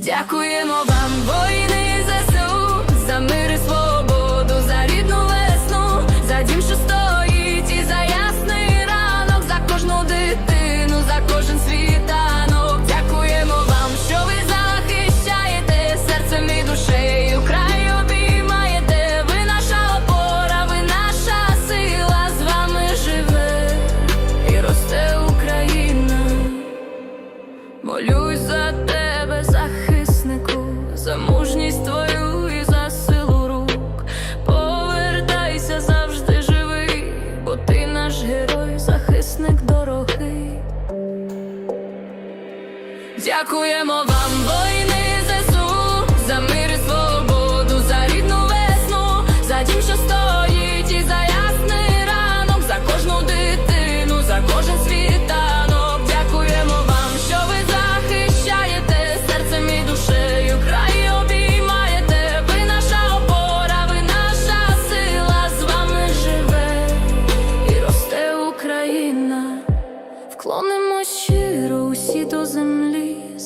Дякуємо вам, воїни ЗСУ, за мир і свободу, за рідну весну, за дім, що стоїть, і за ясний ранок, за кожну дитину, за кожен світанок. Дякуємо вам, що ви захищаєте серцем і душею. Край обіймаєте, ви наша опора, ви наша сила, з вами живе і росте Україна. Молюсь за захиснику, за мужність твою і за силу рук. Повертайся завжди живий, бо ти наш герой, захисник дорогий. Дякуємо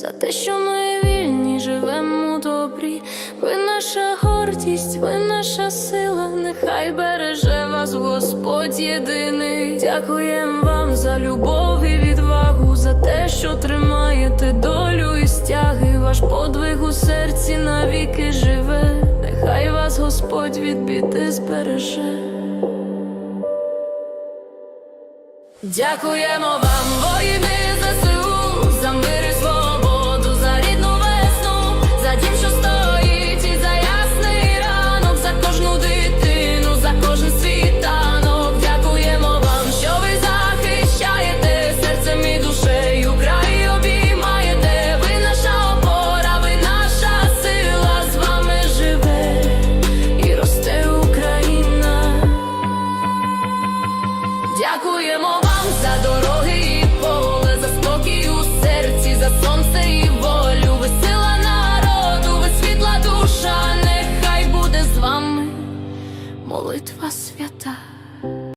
за те, що ми вільні, живемо добрі. Ви наша гордість, ви наша сила, нехай береже вас Господь єдиний. Дякуємо вам за любов і відвагу, за те, що тримаєте долю і стяги. Ваш подвиг у серці навіки живе. Нехай вас Господь від біди збереже. Дякуємо вам, воїни ЗСУ, за мир і свободу, Дякуємо вам за дороги і поле, за спокій у серці, за сонце і волю. Ви сила народу, ви світла душа, нехай буде з вами молитва свята.